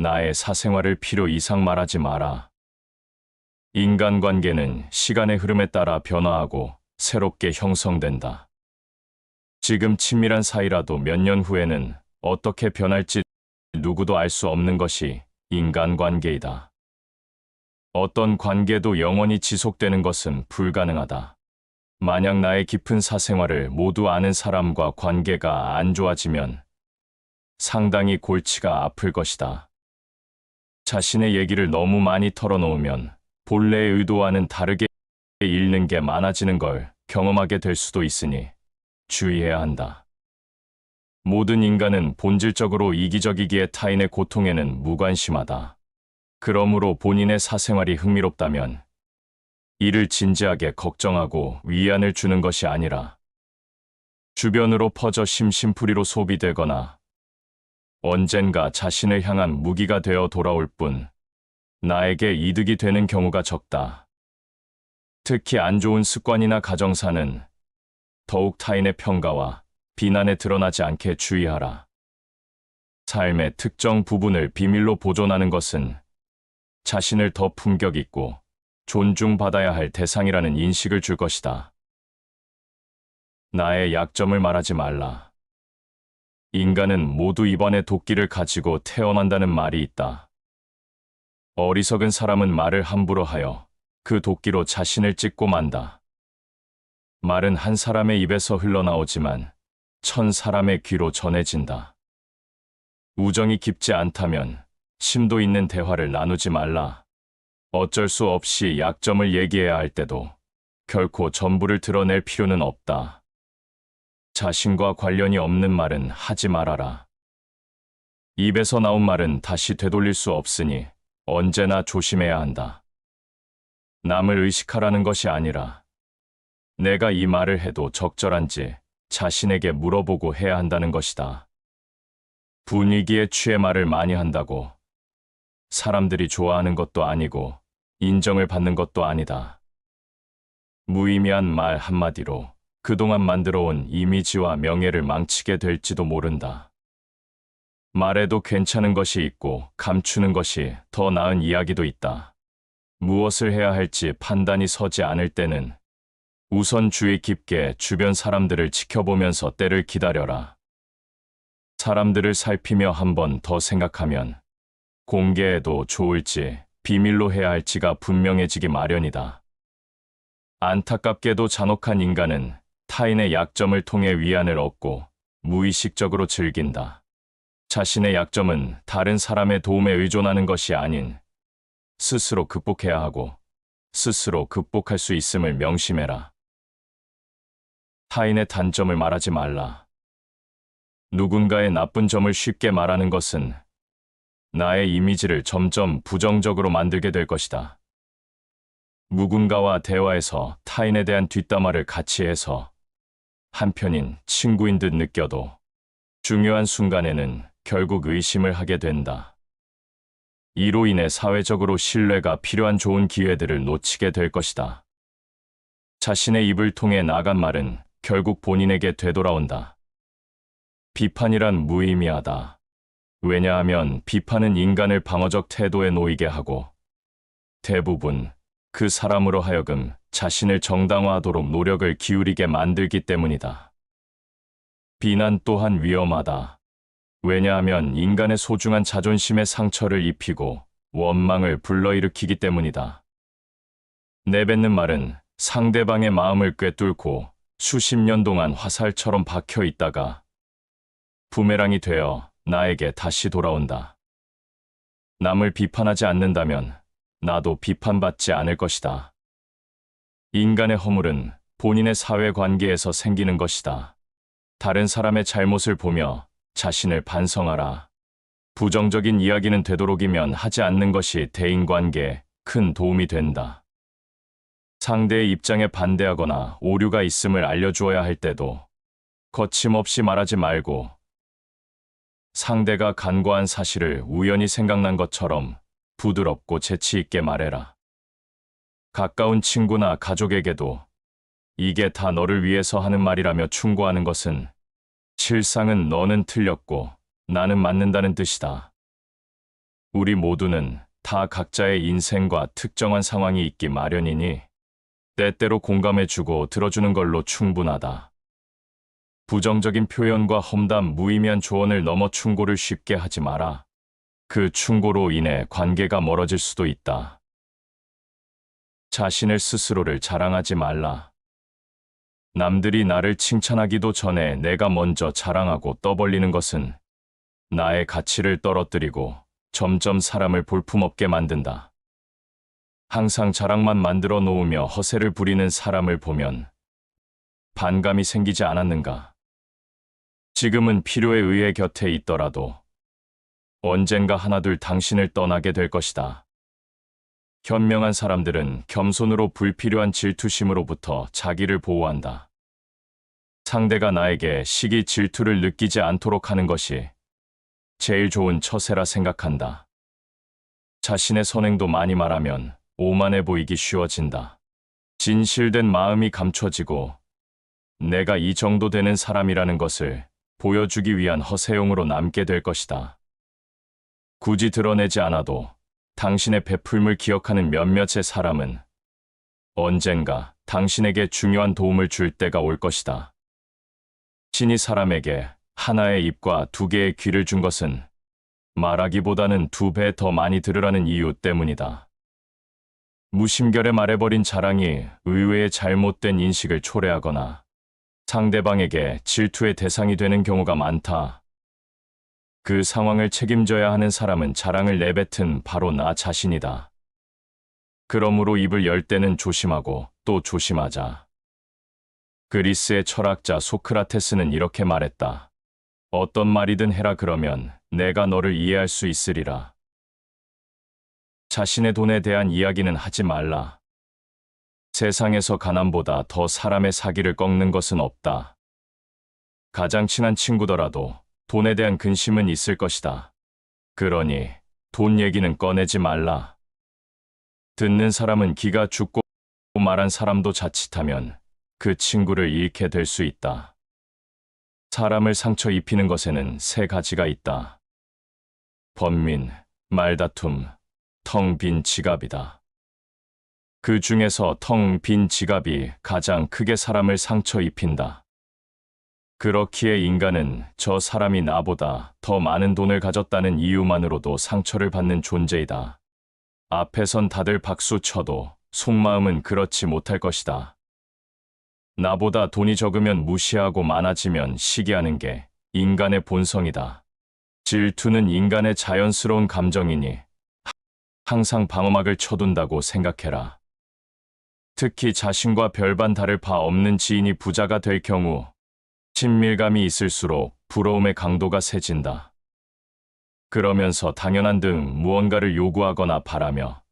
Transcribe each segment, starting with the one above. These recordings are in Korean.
나의 사생활을 필요 이상 말하지 마라. 인간관계는 시간의 흐름에 따라 변화하고 새롭게 형성된다. 지금 친밀한 사이라도 몇 년 후에는 어떻게 변할지 누구도 알 수 없는 것이 인간관계이다. 어떤 관계도 영원히 지속되는 것은 불가능하다. 만약 나의 깊은 사생활을 모두 아는 사람과 관계가 안 좋아지면 상당히 골치가 아플 것이다. 자신의 얘기를 너무 많이 털어놓으면 본래의 의도와는 다르게 읽는 게 많아지는 걸 경험하게 될 수도 있으니 주의해야 한다. 모든 인간은 본질적으로 이기적이기에 타인의 고통에는 무관심하다. 그러므로 본인의 사생활이 흥미롭다면 이를 진지하게 걱정하고 위안을 주는 것이 아니라 주변으로 퍼져 심심풀이로 소비되거나 언젠가 자신을 향한 무기가 되어 돌아올 뿐 나에게 이득이 되는 경우가 적다. 특히 안 좋은 습관이나 가정사는 더욱 타인의 평가와 비난에 드러나지 않게 주의하라. 삶의 특정 부분을 비밀로 보존하는 것은 자신을 더 품격 있고 존중받아야 할 대상이라는 인식을 줄 것이다. 나의 약점을 말하지 말라. 인간은 모두 입안에 도끼를 가지고 태어난다는 말이 있다. 어리석은 사람은 말을 함부로 하여 그 도끼로 자신을 찢고 만다. 말은 한 사람의 입에서 흘러나오지만 천 사람의 귀로 전해진다. 우정이 깊지 않다면 심도 있는 대화를 나누지 말라. 어쩔 수 없이 약점을 얘기해야 할 때도 결코 전부를 드러낼 필요는 없다. 자신과 관련이 없는 말은 하지 말아라. 입에서 나온 말은 다시 되돌릴 수 없으니 언제나 조심해야 한다. 남을 의식하라는 것이 아니라 내가 이 말을 해도 적절한지 자신에게 물어보고 해야 한다는 것이다. 분위기에 취해 말을 많이 한다고 사람들이 좋아하는 것도 아니고 인정을 받는 것도 아니다. 무의미한 말 한마디로 그동안 만들어온 이미지와 명예를 망치게 될지도 모른다. 말해도 괜찮은 것이 있고 감추는 것이 더 나은 이야기도 있다. 무엇을 해야 할지 판단이 서지 않을 때는 우선 주의 깊게 주변 사람들을 지켜보면서 때를 기다려라. 사람들을 살피며 한 번 더 생각하면 공개해도 좋을지 비밀로 해야 할지가 분명해지기 마련이다. 안타깝게도 잔혹한 인간은 타인의 약점을 통해 위안을 얻고 무의식적으로 즐긴다. 자신의 약점은 다른 사람의 도움에 의존하는 것이 아닌 스스로 극복해야 하고 스스로 극복할 수 있음을 명심해라. 타인의 단점을 말하지 말라. 누군가의 나쁜 점을 쉽게 말하는 것은 나의 이미지를 점점 부정적으로 만들게 될 것이다. 누군가와 대화에서 타인에 대한 뒷담화를 같이 해서 한편인 친구인 듯 느껴도 중요한 순간에는 결국 의심을 하게 된다. 이로 인해 사회적으로 신뢰가 필요한 좋은 기회들을 놓치게 될 것이다. 자신의 입을 통해 나간 말은 결국 본인에게 되돌아온다. 비판이란 무의미하다. 왜냐하면 비판은 인간을 방어적 태도에 놓이게 하고 대부분 그 사람으로 하여금 자신을 정당화하도록 노력을 기울이게 만들기 때문이다. 비난 또한 위험하다. 왜냐하면 인간의 소중한 자존심에 상처를 입히고 원망을 불러일으키기 때문이다. 내뱉는 말은 상대방의 마음을 꿰뚫고 수십 년 동안 화살처럼 박혀 있다가 부메랑이 되어 나에게 다시 돌아온다. 남을 비판하지 않는다면 나도 비판받지 않을 것이다. 인간의 허물은 본인의 사회 관계에서 생기는 것이다. 다른 사람의 잘못을 보며 자신을 반성하라. 부정적인 이야기는 되도록이면 하지 않는 것이 대인관계에 큰 도움이 된다. 상대의 입장에 반대하거나 오류가 있음을 알려주어야 할 때도 거침없이 말하지 말고 상대가 간과한 사실을 우연히 생각난 것처럼 부드럽고 재치 있게 말해라. 가까운 친구나 가족에게도 이게 다 너를 위해서 하는 말이라며 충고하는 것은 실상은 너는 틀렸고 나는 맞는다는 뜻이다. 우리 모두는 다 각자의 인생과 특정한 상황이 있기 마련이니 때때로 공감해주고 들어주는 걸로 충분하다. 부정적인 표현과 험담, 무의미한 조언을 넘어 충고를 쉽게 하지 마라. 그 충고로 인해 관계가 멀어질 수도 있다. 자신을 스스로를 자랑하지 말라. 남들이 나를 칭찬하기도 전에 내가 먼저 자랑하고 떠벌리는 것은 나의 가치를 떨어뜨리고 점점 사람을 볼품없게 만든다. 항상 자랑만 만들어 놓으며 허세를 부리는 사람을 보면 반감이 생기지 않았는가? 지금은 필요에 의해 곁에 있더라도 언젠가 하나둘 당신을 떠나게 될 것이다. 현명한 사람들은 겸손으로 불필요한 질투심으로부터 자기를 보호한다. 상대가 나에게 시기 질투를 느끼지 않도록 하는 것이 제일 좋은 처세라 생각한다. 자신의 선행도 많이 말하면 오만해 보이기 쉬워진다. 진실된 마음이 감춰지고 내가 이 정도 되는 사람이라는 것을 보여주기 위한 허세용으로 남게 될 것이다. 굳이 드러내지 않아도 당신의 베풀물 기억하는 몇몇의 사람은 언젠가 당신에게 중요한 도움을 줄 때가 올 것이다. 신이 사람에게 하나의 입과 두 개의 귀를 준 것은 말하기보다는 두 배 더 많이 들으라는 이유 때문이다. 무심결에 말해버린 자랑이 의외의 잘못된 인식을 초래하거나 상대방에게 질투의 대상이 되는 경우가 많다. 그 상황을 책임져야 하는 사람은 자랑을 내뱉은 바로 나 자신이다. 그러므로 입을 열 때는 조심하고 또 조심하자. 그리스의 철학자 소크라테스는 이렇게 말했다. 어떤 말이든 해라 그러면 내가 너를 이해할 수 있으리라. 자신의 돈에 대한 이야기는 하지 말라. 세상에서 가난보다 더 사람의 사기를 꺾는 것은 없다. 가장 친한 친구더라도 돈에 대한 근심은 있을 것이다. 그러니 돈 얘기는 꺼내지 말라. 듣는 사람은 기가 죽고 말한 사람도 자칫하면 그 친구를 잃게 될 수 있다. 사람을 상처 입히는 것에는 세 가지가 있다. 번민, 말다툼, 텅 빈 지갑이다. 그 중에서 텅 빈 지갑이 가장 크게 사람을 상처 입힌다. 그렇기에 인간은 저 사람이 나보다 더 많은 돈을 가졌다는 이유만으로도 상처를 받는 존재이다. 앞에선 다들 박수 쳐도 속마음은 그렇지 못할 것이다. 나보다 돈이 적으면 무시하고 많아지면 시기하는 게 인간의 본성이다. 질투는 인간의 자연스러운 감정이니 항상 방어막을 쳐둔다고 생각해라. 특히 자신과 별반 다를 바 없는 지인이 부자가 될 경우 친밀감이 있을수록 부러움의 강도가 세진다. 그러면서 당연한 등 무언가를 요구하거나 바라며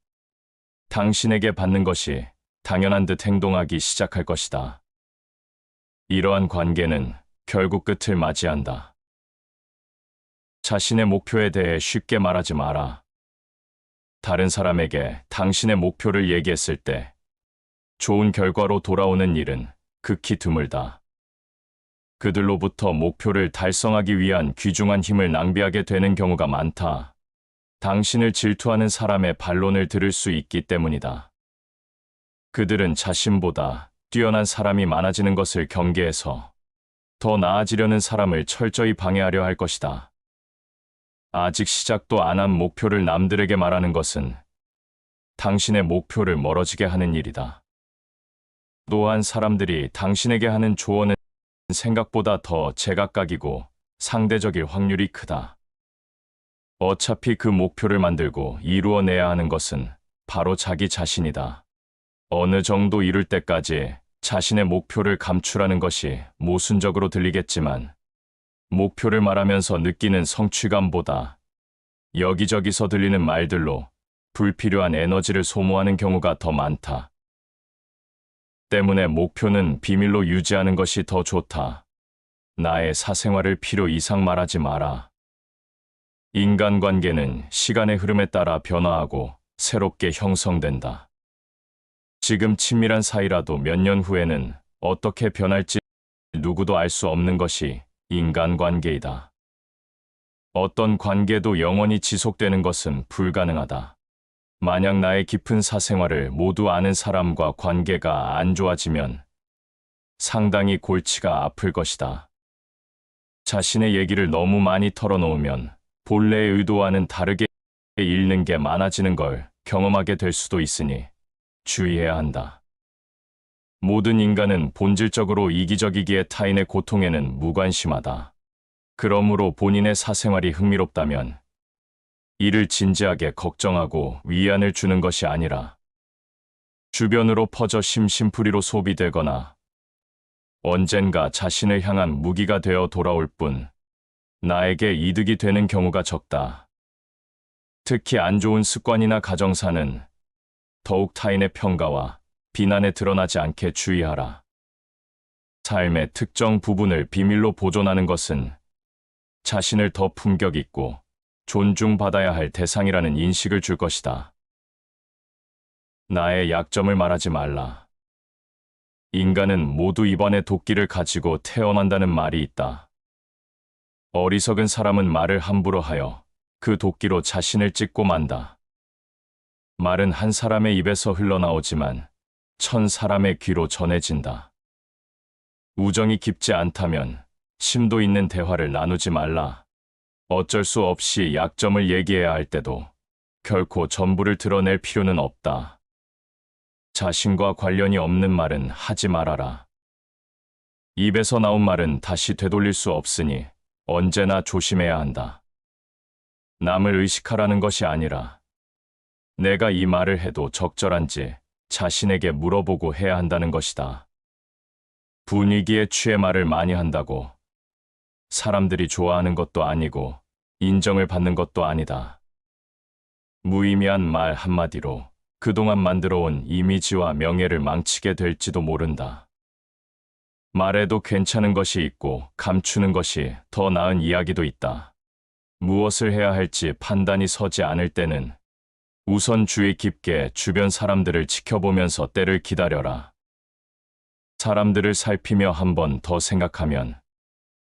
당신에게 받는 것이 당연한 듯 행동하기 시작할 것이다. 이러한 관계는 결국 끝을 맞이한다. 자신의 목표에 대해 쉽게 말하지 마라. 다른 사람에게 당신의 목표를 얘기했을 때 좋은 결과로 돌아오는 일은 극히 드물다. 그들로부터 목표를 달성하기 위한 귀중한 힘을 낭비하게 되는 경우가 많다. 당신을 질투하는 사람의 반론을 들을 수 있기 때문이다. 그들은 자신보다 뛰어난 사람이 많아지는 것을 경계해서 더 나아지려는 사람을 철저히 방해하려 할 것이다. 아직 시작도 안 한 목표를 남들에게 말하는 것은 당신의 목표를 멀어지게 하는 일이다. 또한 사람들이 당신에게 하는 조언은 생각보다 더 제각각이고 상대적일 확률이 크다. 어차피 그 목표를 만들고 이루어내야 하는 것은 바로 자기 자신이다. 어느 정도 이룰 때까지 자신의 목표를 감추라는 것이 모순적으로 들리겠지만 목표를 말하면서 느끼는 성취감보다 여기저기서 들리는 말들로 불필요한 에너지를 소모하는 경우가 더 많다. 때문에 목표는 비밀로 유지하는 것이 더 좋다. 나의 사생활을 필요 이상 말하지 마라. 인간관계는 시간의 흐름에 따라 변화하고 새롭게 형성된다. 지금 친밀한 사이라도 몇 년 후에는 어떻게 변할지 누구도 알 수 없는 것이 인간관계이다. 어떤 관계도 영원히 지속되는 것은 불가능하다. 만약 나의 깊은 사생활을 모두 아는 사람과 관계가 안 좋아지면 상당히 골치가 아플 것이다. 자신의 얘기를 너무 많이 털어놓으면 본래의 의도와는 다르게 잃는 게 많아지는 걸 경험하게 될 수도 있으니 주의해야 한다. 모든 인간은 본질적으로 이기적이기에 타인의 고통에는 무관심하다. 그러므로 본인의 사생활이 흥미롭다면 이를 진지하게 걱정하고 위안을 주는 것이 아니라 주변으로 퍼져 심심풀이로 소비되거나 언젠가 자신을 향한 무기가 되어 돌아올 뿐 나에게 이득이 되는 경우가 적다. 특히 안 좋은 습관이나 가정사는 더욱 타인의 평가와 비난에 드러나지 않게 주의하라. 삶의 특정 부분을 비밀로 보존하는 것은 자신을 더 품격 있고 존중받아야 할 대상이라는 인식을 줄 것이다. 나의 약점을 말하지 말라. 인간은 모두 입안에 도끼를 가지고 태어난다는 말이 있다. 어리석은 사람은 말을 함부로 하여 그 도끼로 자신을 찢고 만다. 말은 한 사람의 입에서 흘러나오지만 천 사람의 귀로 전해진다. 우정이 깊지 않다면 심도 있는 대화를 나누지 말라. 어쩔 수 없이 약점을 얘기해야 할 때도 결코 전부를 드러낼 필요는 없다. 자신과 관련이 없는 말은 하지 말아라. 입에서 나온 말은 다시 되돌릴 수 없으니 언제나 조심해야 한다. 남을 의식하라는 것이 아니라 내가 이 말을 해도 적절한지 자신에게 물어보고 해야 한다는 것이다. 분위기에 취해 말을 많이 한다고 사람들이 좋아하는 것도 아니고 인정을 받는 것도 아니다. 무의미한 말 한마디로 그동안 만들어온 이미지와 명예를 망치게 될지도 모른다. 말해도 괜찮은 것이 있고 감추는 것이 더 나은 이야기도 있다. 무엇을 해야 할지 판단이 서지 않을 때는 우선 주의 깊게 주변 사람들을 지켜보면서 때를 기다려라. 사람들을 살피며 한 번 더 생각하면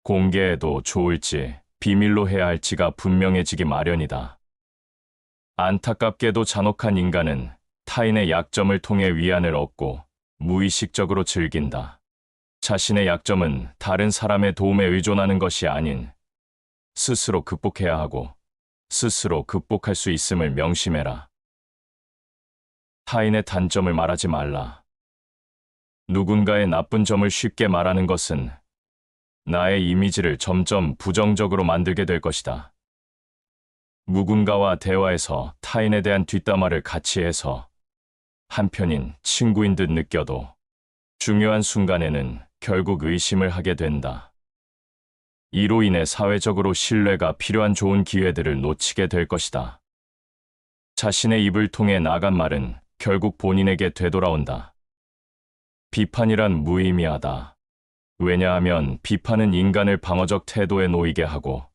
공개해도 좋을지 비밀로 해야 할지가 분명해지기 마련이다. 안타깝게도 잔혹한 인간은 타인의 약점을 통해 위안을 얻고 무의식적으로 즐긴다. 자신의 약점은 다른 사람의 도움에 의존하는 것이 아닌 스스로 극복해야 하고 스스로 극복할 수 있음을 명심해라. 타인의 단점을 말하지 말라. 누군가의 나쁜 점을 쉽게 말하는 것은 나의 이미지를 점점 부정적으로 만들게 될 것이다. 누군가와 대화에서 타인에 대한 뒷담화를 같이 해서 한편인 친구인 듯 느껴도 중요한 순간에는 결국 의심을 하게 된다. 이로 인해 사회적으로 신뢰가 필요한 좋은 기회들을 놓치게 될 것이다. 자신의 입을 통해 나간 말은 결국 본인에게 되돌아온다. 비판이란 무의미하다. 왜냐하면 비판은 인간을 방어적 태도에 놓이게 하고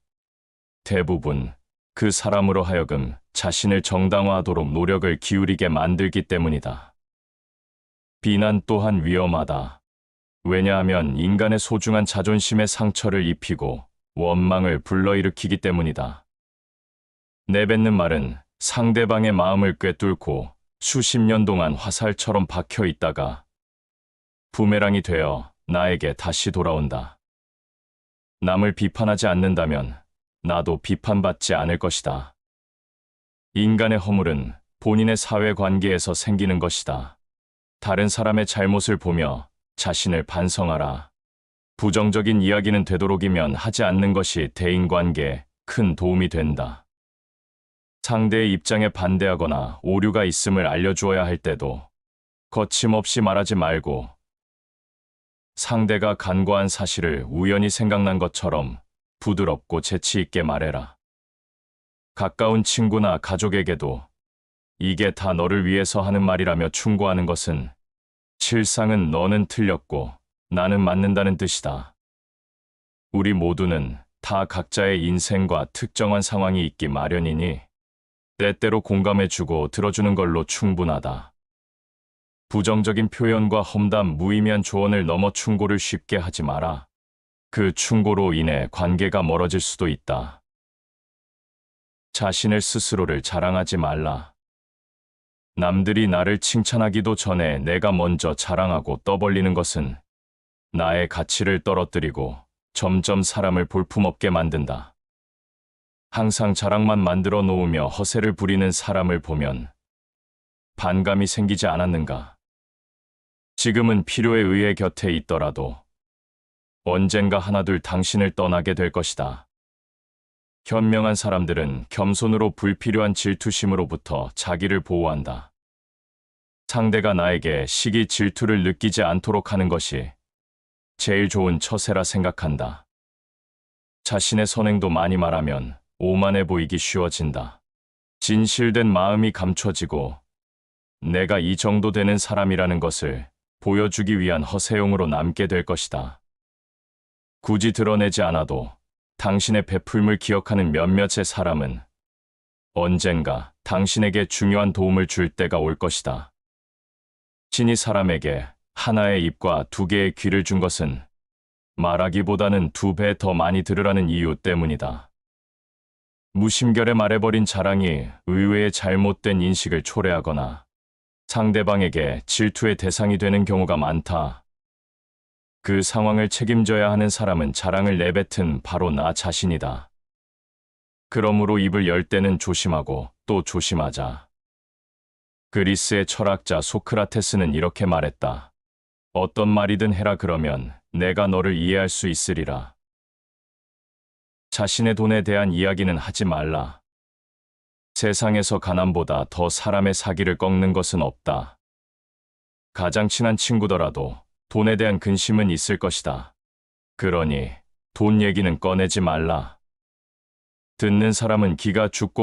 대부분 그 사람으로 하여금 자신을 정당화하도록 노력을 기울이게 만들기 때문이다. 비난 또한 위험하다. 왜냐하면 인간의 소중한 자존심에 상처를 입히고 원망을 불러일으키기 때문이다. 내뱉는 말은 상대방의 마음을 꿰뚫고 수십 년 동안 화살처럼 박혀 있다가 부메랑이 되어 나에게 다시 돌아온다. 남을 비판하지 않는다면 나도 비판받지 않을 것이다. 인간의 허물은 본인의 사회관계에서 생기는 것이다. 다른 사람의 잘못을 보며 자신을 반성하라. 부정적인 이야기는 되도록이면 하지 않는 것이 대인관계에 큰 도움이 된다. 상대의 입장에 반대하거나 오류가 있음을 알려주어야 할 때도 거침없이 말하지 말고 상대가 간과한 사실을 우연히 생각난 것처럼 부드럽고 재치 있게 말해라. 가까운 친구나 가족에게도 이게 다 너를 위해서 하는 말이라며 충고하는 것은 실상은 너는 틀렸고 나는 맞는다는 뜻이다. 우리 모두는 다 각자의 인생과 특정한 상황이 있기 마련이니 때때로 공감해주고 들어주는 걸로 충분하다. 부정적인 표현과 험담, 무의미한 조언을 넘어 충고를 쉽게 하지 마라. 그 충고로 인해 관계가 멀어질 수도 있다. 자신을 스스로를 자랑하지 말라. 남들이 나를 칭찬하기도 전에 내가 먼저 자랑하고 떠벌리는 것은 나의 가치를 떨어뜨리고 점점 사람을 볼품없게 만든다. 항상 자랑만 만들어 놓으며 허세를 부리는 사람을 보면 반감이 생기지 않았는가? 지금은 필요에 의해 곁에 있더라도 언젠가 하나둘 당신을 떠나게 될 것이다. 현명한 사람들은 겸손으로 불필요한 질투심으로부터 자기를 보호한다. 상대가 나에게 시기 질투를 느끼지 않도록 하는 것이 제일 좋은 처세라 생각한다. 자신의 선행도 많이 말하면 오만해 보이기 쉬워진다. 진실된 마음이 감춰지고 내가 이 정도 되는 사람이라는 것을 보여주기 위한 허세용으로 남게 될 것이다. 굳이 드러내지 않아도 당신의 베풀물 기억하는 몇몇의 사람은 언젠가 당신에게 중요한 도움을 줄 때가 올 것이다. 신이 사람에게 하나의 입과 두 개의 귀를 준 것은 말하기보다는 두 배 더 많이 들으라는 이유 때문이다. 무심결에 말해버린 자랑이 의외의 잘못된 인식을 초래하거나 상대방에게 질투의 대상이 되는 경우가 많다. 그 상황을 책임져야 하는 사람은 자랑을 내뱉은 바로 나 자신이다. 그러므로 입을 열 때는 조심하고 또 조심하자. 그리스의 철학자 소크라테스는 이렇게 말했다. 어떤 말이든 해라 그러면 내가 너를 이해할 수 있으리라. 자신의 돈에 대한 이야기는 하지 말라. 세상에서 가난보다 더 사람의 사기를 꺾는 것은 없다. 가장 친한 친구더라도 돈에 대한 근심은 있을 것이다. 그러니 돈 얘기는 꺼내지 말라. 듣는 사람은 기가 죽고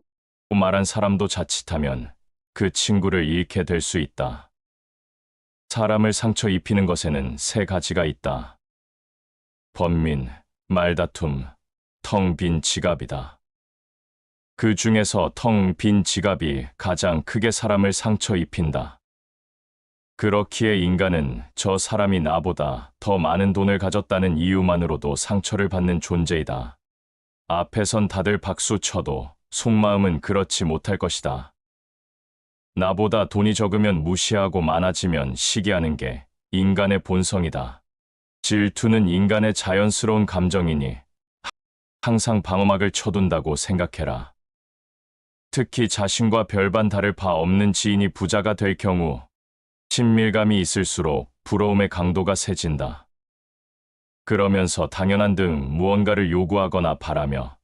말한 사람도 자칫하면 그 친구를 잃게 될 수 있다. 사람을 상처 입히는 것에는 세 가지가 있다. 번민, 말다툼, 텅 빈 지갑이다. 그 중에서 텅 빈 지갑이 가장 크게 사람을 상처 입힌다. 그렇기에 인간은 저 사람이 나보다 더 많은 돈을 가졌다는 이유만으로도 상처를 받는 존재이다. 앞에선 다들 박수 쳐도 속마음은 그렇지 못할 것이다. 나보다 돈이 적으면 무시하고 많아지면 시기하는 게 인간의 본성이다. 질투는 인간의 자연스러운 감정이니 항상 방어막을 쳐둔다고 생각해라. 특히 자신과 별반 다를 바 없는 지인이 부자가 될 경우 친밀감이 있을수록 부러움의 강도가 세진다. 그러면서 당연한 등 무언가를 요구하거나 바라며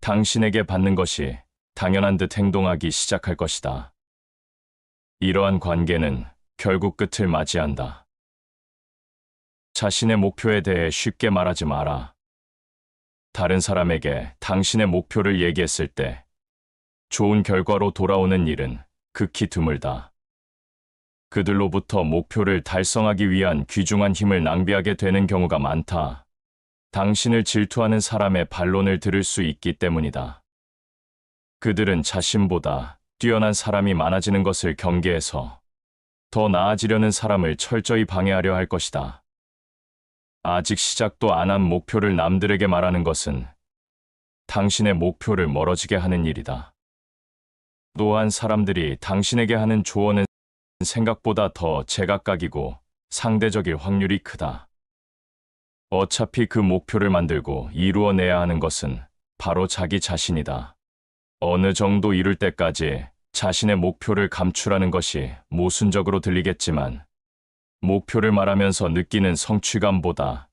당신에게 받는 것이 당연한 듯 행동하기 시작할 것이다. 이러한 관계는 결국 끝을 맞이한다. 자신의 목표에 대해 쉽게 말하지 마라. 다른 사람에게 당신의 목표를 얘기했을 때 좋은 결과로 돌아오는 일은 극히 드물다. 그들로부터 목표를 달성하기 위한 귀중한 힘을 낭비하게 되는 경우가 많다. 당신을 질투하는 사람의 반론을 들을 수 있기 때문이다. 그들은 자신보다 뛰어난 사람이 많아지는 것을 경계해서 더 나아지려는 사람을 철저히 방해하려 할 것이다. 아직 시작도 안 한 목표를 남들에게 말하는 것은 당신의 목표를 멀어지게 하는 일이다. 또한 사람들이 당신에게 하는 조언은 생각보다 더 제각각이고 상대적일 확률이 크다. 어차피 그 목표를 만들고 이루어내야 하는 것은 바로 자기 자신이다. 어느 정도 이룰 때까지 자신의 목표를 감추라는 것이 모순적으로 들리겠지만 목표를 말하면서 느끼는 성취감보다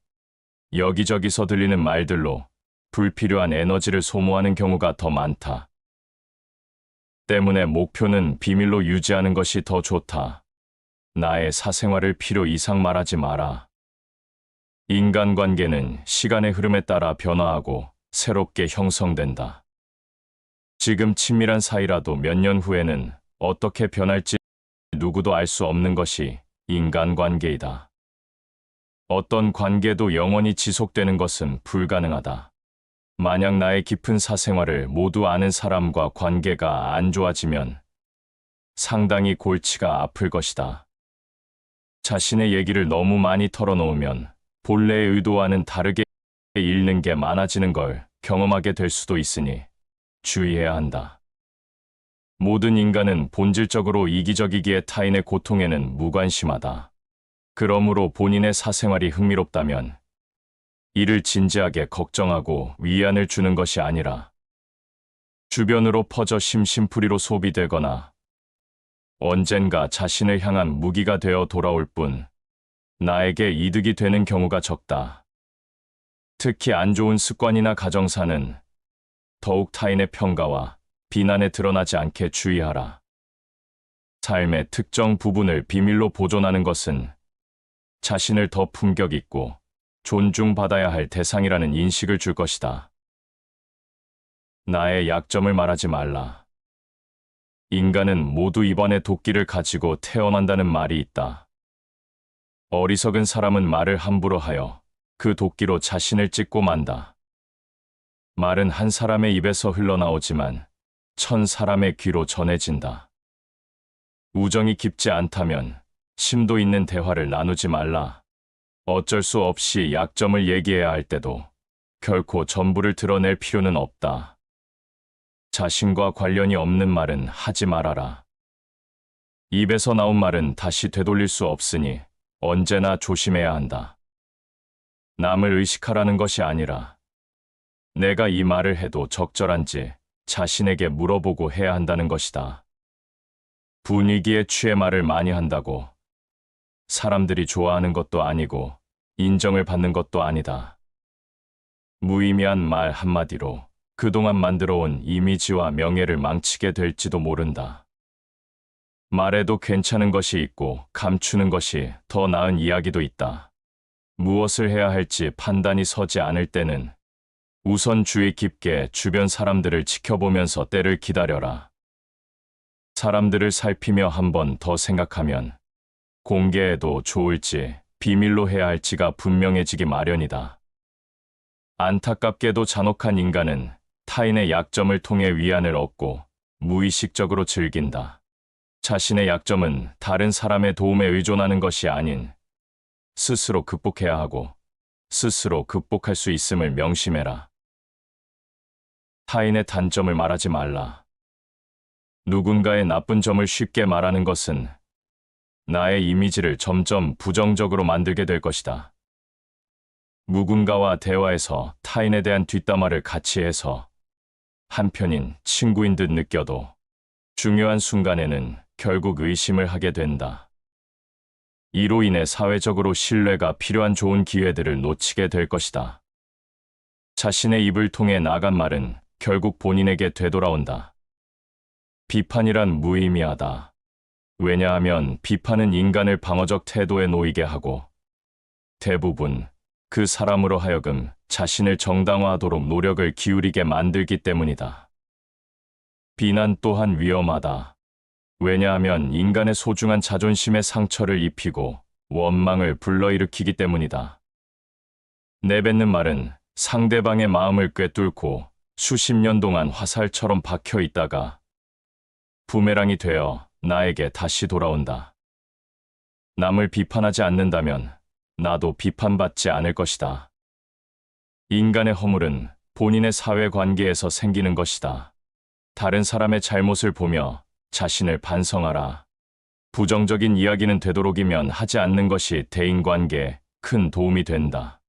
여기저기서 들리는 말들로 불필요한 에너지를 소모하는 경우가 더 많다. 때문에 목표는 비밀로 유지하는 것이 더 좋다. 나의 사생활을 필요 이상 말하지 마라. 인간관계는 시간의 흐름에 따라 변화하고 새롭게 형성된다. 지금 친밀한 사이라도 몇 년 후에는 어떻게 변할지 누구도 알 수 없는 것이 인간관계이다. 어떤 관계도 영원히 지속되는 것은 불가능하다. 만약 나의 깊은 사생활을 모두 아는 사람과 관계가 안 좋아지면 상당히 골치가 아플 것이다. 자신의 얘기를 너무 많이 털어놓으면 본래의 의도와는 다르게 읽는 게 많아지는 걸 경험하게 될 수도 있으니 주의해야 한다. 모든 인간은 본질적으로 이기적이기에 타인의 고통에는 무관심하다. 그러므로 본인의 사생활이 흥미롭다면 이를 진지하게 걱정하고 위안을 주는 것이 아니라 주변으로 퍼져 심심풀이로 소비되거나 언젠가 자신을 향한 무기가 되어 돌아올 뿐 나에게 이득이 되는 경우가 적다. 특히 안 좋은 습관이나 가정사는 더욱 타인의 평가와 비난에 드러나지 않게 주의하라. 삶의 특정 부분을 비밀로 보존하는 것은 자신을 더 품격 있고 존중받아야 할 대상이라는 인식을 줄 것이다. 나의 약점을 말하지 말라. 인간은 모두 입안에 도끼를 가지고 태어난다는 말이 있다. 어리석은 사람은 말을 함부로 하여 그 도끼로 자신을 찢고 만다. 말은 한 사람의 입에서 흘러나오지만 천 사람의 귀로 전해진다. 우정이 깊지 않다면 심도 있는 대화를 나누지 말라. 어쩔 수 없이 약점을 얘기해야 할 때도 결코 전부를 드러낼 필요는 없다. 자신과 관련이 없는 말은 하지 말아라. 입에서 나온 말은 다시 되돌릴 수 없으니 언제나 조심해야 한다. 남을 의식하라는 것이 아니라 내가 이 말을 해도 적절한지 자신에게 물어보고 해야 한다는 것이다. 분위기에 취해 말을 많이 한다고 사람들이 좋아하는 것도 아니고 인정을 받는 것도 아니다. 무의미한 말 한마디로 그동안 만들어온 이미지와 명예를 망치게 될지도 모른다. 말해도 괜찮은 것이 있고 감추는 것이 더 나은 이야기도 있다. 무엇을 해야 할지 판단이 서지 않을 때는 우선 주의 깊게 주변 사람들을 지켜보면서 때를 기다려라. 사람들을 살피며 한 번 더 생각하면 공개해도 좋을지 비밀로 해야 할지가 분명해지기 마련이다. 안타깝게도 잔혹한 인간은 타인의 약점을 통해 위안을 얻고 무의식적으로 즐긴다. 자신의 약점은 다른 사람의 도움에 의존하는 것이 아닌 스스로 극복해야 하고 스스로 극복할 수 있음을 명심해라. 타인의 단점을 말하지 말라. 누군가의 나쁜 점을 쉽게 말하는 것은 나의 이미지를 점점 부정적으로 만들게 될 것이다. 누군가와 대화에서 타인에 대한 뒷담화를 같이 해서 한편인 친구인 듯 느껴도 중요한 순간에는 결국 의심을 하게 된다. 이로 인해 사회적으로 신뢰가 필요한 좋은 기회들을 놓치게 될 것이다. 자신의 입을 통해 나간 말은 결국 본인에게 되돌아온다. 비판이란 무의미하다. 왜냐하면 비판은 인간을 방어적 태도에 놓이게 하고 대부분 그 사람으로 하여금 자신을 정당화하도록 노력을 기울이게 만들기 때문이다. 비난 또한 위험하다. 왜냐하면 인간의 소중한 자존심에 상처를 입히고 원망을 불러일으키기 때문이다. 내뱉는 말은 상대방의 마음을 꿰뚫고 수십 년 동안 화살처럼 박혀 있다가 부메랑이 되어 나에게 다시 돌아온다. 남을 비판하지 않는다면 나도 비판받지 않을 것이다. 인간의 허물은 본인의 사회관계에서 생기는 것이다. 다른 사람의 잘못을 보며 자신을 반성하라. 부정적인 이야기는 되도록이면 하지 않는 것이 대인관계에 큰 도움이 된다.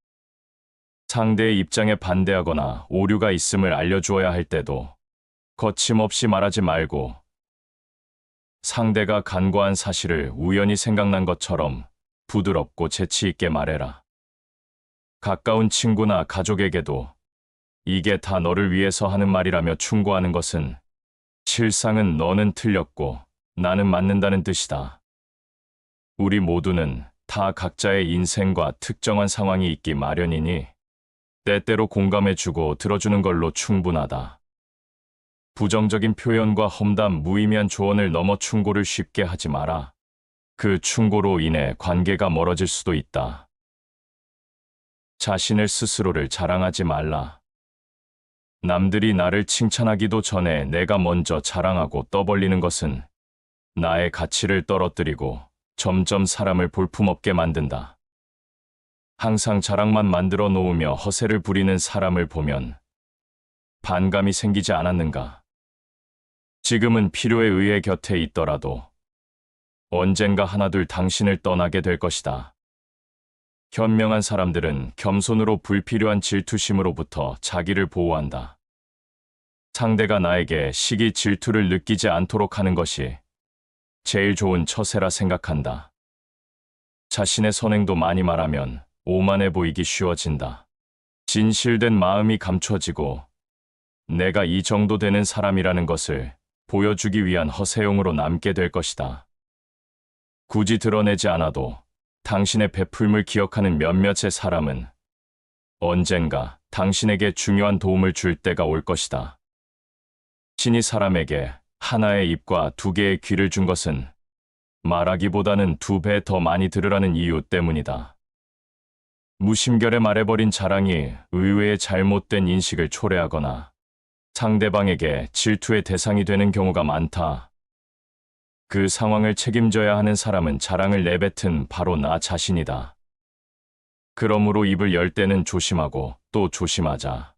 상대의 입장에 반대하거나 오류가 있음을 알려주어야 할 때도 거침없이 말하지 말고 상대가 간과한 사실을 우연히 생각난 것처럼 부드럽고 재치 있게 말해라. 가까운 친구나 가족에게도 이게 다 너를 위해서 하는 말이라며 충고하는 것은 실상은 너는 틀렸고 나는 맞는다는 뜻이다. 우리 모두는 다 각자의 인생과 특정한 상황이 있기 마련이니 때때로 공감해주고 들어주는 걸로 충분하다. 부정적인 표현과 험담, 무의미한 조언을 넘어 충고를 쉽게 하지 마라. 그 충고로 인해 관계가 멀어질 수도 있다. 자신을 스스로를 자랑하지 말라. 남들이 나를 칭찬하기도 전에 내가 먼저 자랑하고 떠벌리는 것은 나의 가치를 떨어뜨리고 점점 사람을 볼품없게 만든다. 항상 자랑만 만들어 놓으며 허세를 부리는 사람을 보면 반감이 생기지 않았는가? 지금은 필요에 의해 곁에 있더라도 언젠가 하나둘 당신을 떠나게 될 것이다. 현명한 사람들은 겸손으로 불필요한 질투심으로부터 자기를 보호한다. 상대가 나에게 시기 질투를 느끼지 않도록 하는 것이 제일 좋은 처세라 생각한다. 자신의 선행도 많이 말하면 오만해 보이기 쉬워진다. 진실된 마음이 감춰지고 내가 이 정도 되는 사람이라는 것을 보여주기 위한 허세용으로 남게 될 것이다. 굳이 드러내지 않아도 당신의 베풀물 기억하는 몇몇의 사람은 언젠가 당신에게 중요한 도움을 줄 때가 올 것이다. 신이 사람에게 하나의 입과 두 개의 귀를 준 것은 말하기보다는 두 배 더 많이 들으라는 이유 때문이다. 무심결에 말해버린 자랑이 의외의 잘못된 인식을 초래하거나 상대방에게 질투의 대상이 되는 경우가 많다. 그 상황을 책임져야 하는 사람은 자랑을 내뱉은 바로 나 자신이다. 그러므로 입을 열 때는 조심하고 또 조심하자.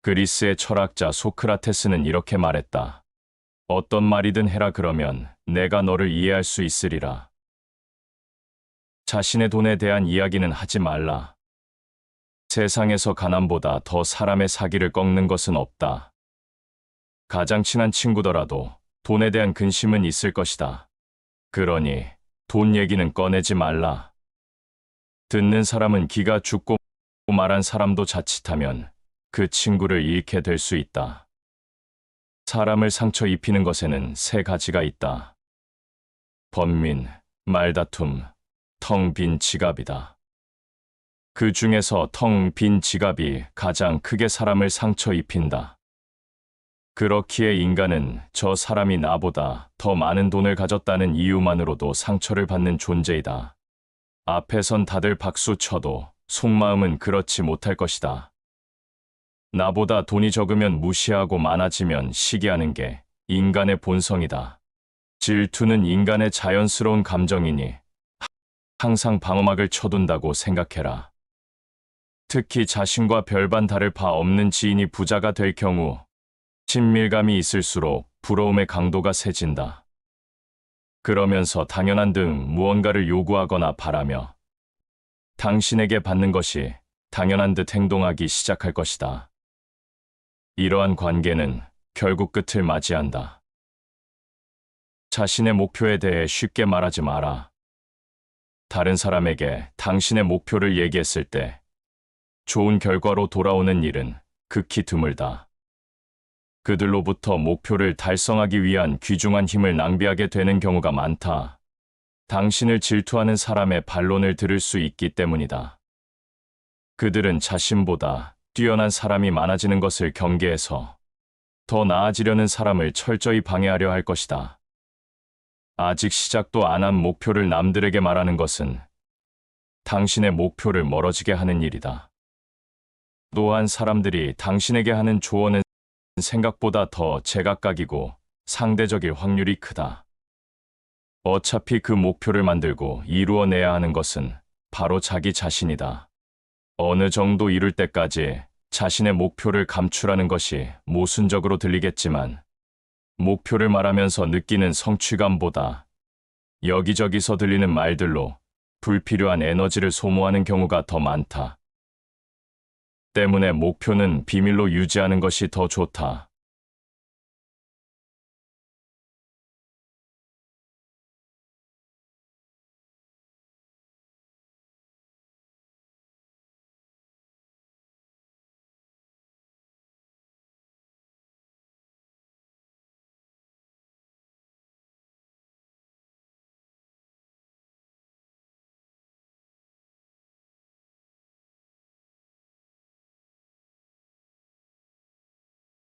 그리스의 철학자 소크라테스는 이렇게 말했다. 어떤 말이든 해라 그러면 내가 너를 이해할 수 있으리라. 자신의 돈에 대한 이야기는 하지 말라. 세상에서 가난보다 더 사람의 사기를 꺾는 것은 없다. 가장 친한 친구더라도 돈에 대한 근심은 있을 것이다. 그러니 돈 얘기는 꺼내지 말라. 듣는 사람은 기가 죽고 말한 사람도 자칫하면 그 친구를 잃게 될 수 있다. 사람을 상처 입히는 것에는 세 가지가 있다. 번민, 말다툼, 텅 빈 지갑이다. 그 중에서 텅 빈 지갑이 가장 크게 사람을 상처 입힌다. 그렇기에 인간은 저 사람이 나보다 더 많은 돈을 가졌다는 이유만으로도 상처를 받는 존재이다. 앞에선 다들 박수 쳐도 속마음은 그렇지 못할 것이다. 나보다 돈이 적으면 무시하고 많아지면 시기하는 게 인간의 본성이다. 질투는 인간의 자연스러운 감정이니 항상 방어막을 쳐둔다고 생각해라. 특히 자신과 별반 다를 바 없는 지인이 부자가 될 경우 친밀감이 있을수록 부러움의 강도가 세진다. 그러면서 당연한 등 무언가를 요구하거나 바라며 당신에게 받는 것이 당연한 듯 행동하기 시작할 것이다. 이러한 관계는 결국 끝을 맞이한다. 자신의 목표에 대해 쉽게 말하지 마라. 다른 사람에게 당신의 목표를 얘기했을 때 좋은 결과로 돌아오는 일은 극히 드물다. 그들로부터 목표를 달성하기 위한 귀중한 힘을 낭비하게 되는 경우가 많다. 당신을 질투하는 사람의 반론을 들을 수 있기 때문이다. 그들은 자신보다 뛰어난 사람이 많아지는 것을 경계해서 더 나아지려는 사람을 철저히 방해하려 할 것이다. 아직 시작도 안 한 목표를 남들에게 말하는 것은 당신의 목표를 멀어지게 하는 일이다. 또한 사람들이 당신에게 하는 조언은 생각보다 더 제각각이고 상대적일 확률이 크다. 어차피 그 목표를 만들고 이루어내야 하는 것은 바로 자기 자신이다. 어느 정도 이룰 때까지 자신의 목표를 감추라는 것이 모순적으로 들리겠지만 목표를 말하면서 느끼는 성취감보다 여기저기서 들리는 말들로 불필요한 에너지를 소모하는 경우가 더 많다. 때문에 목표는 비밀로 유지하는 것이 더 좋다.